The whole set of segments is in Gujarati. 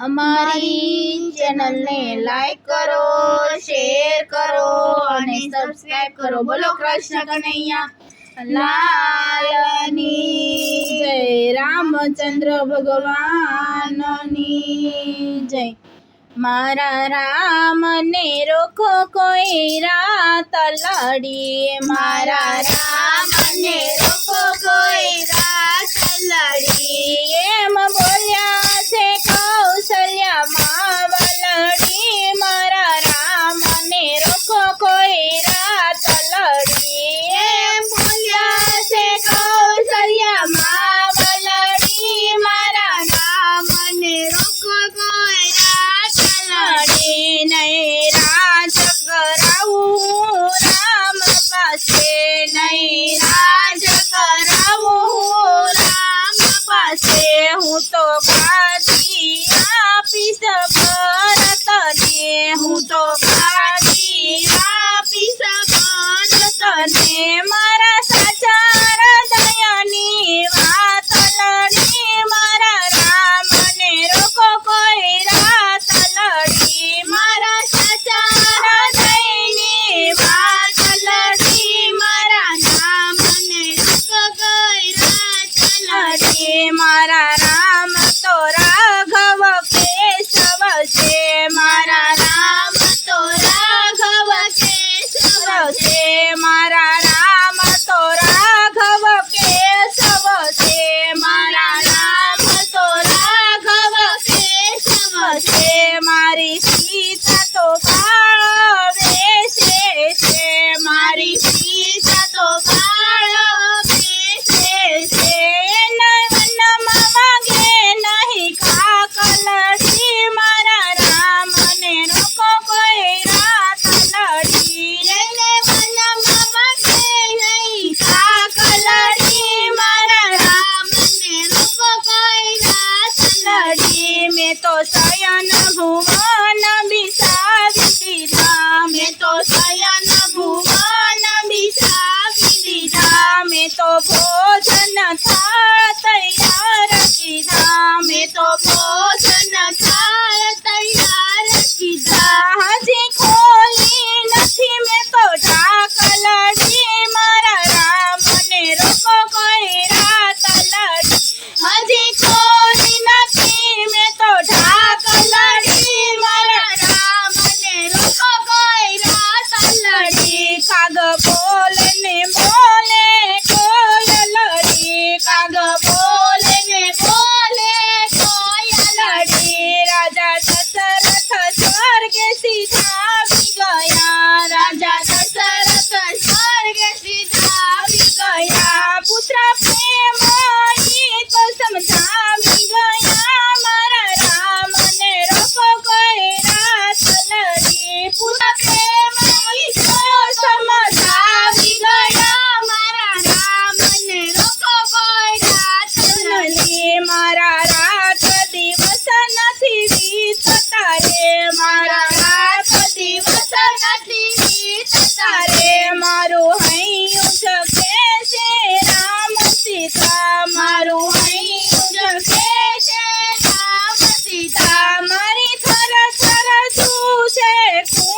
અમારી ચેનલને લાઈક કરો શેર કરો અને સબસ્ક્રાઇબ કરો. બોલો કૃષ્ણ કનૈયા. લાલની જય, રામચંદ્ર ભગવાનની જય. મારા રામને રોકો કોઈ રાત લડીએ. મારા રામ મારા તો સયન ભુવન બિસાવી દીધા. મેં તો સયન ભુવન બિસાવી દીધા. મેં તો ભોજન થા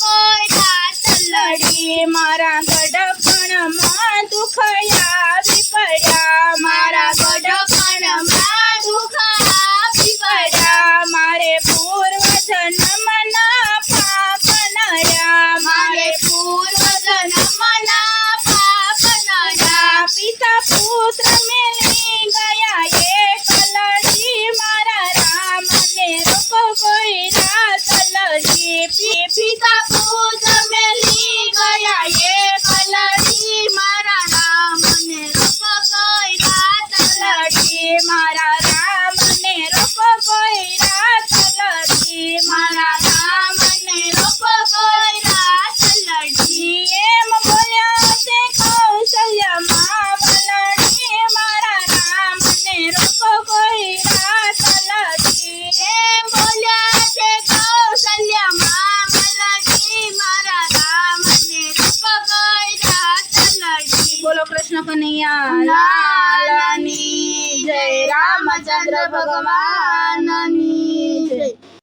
કોઈ તાત લડી મારા કનૈયા લાલની જય રામચંદ્ર ભગવાનની.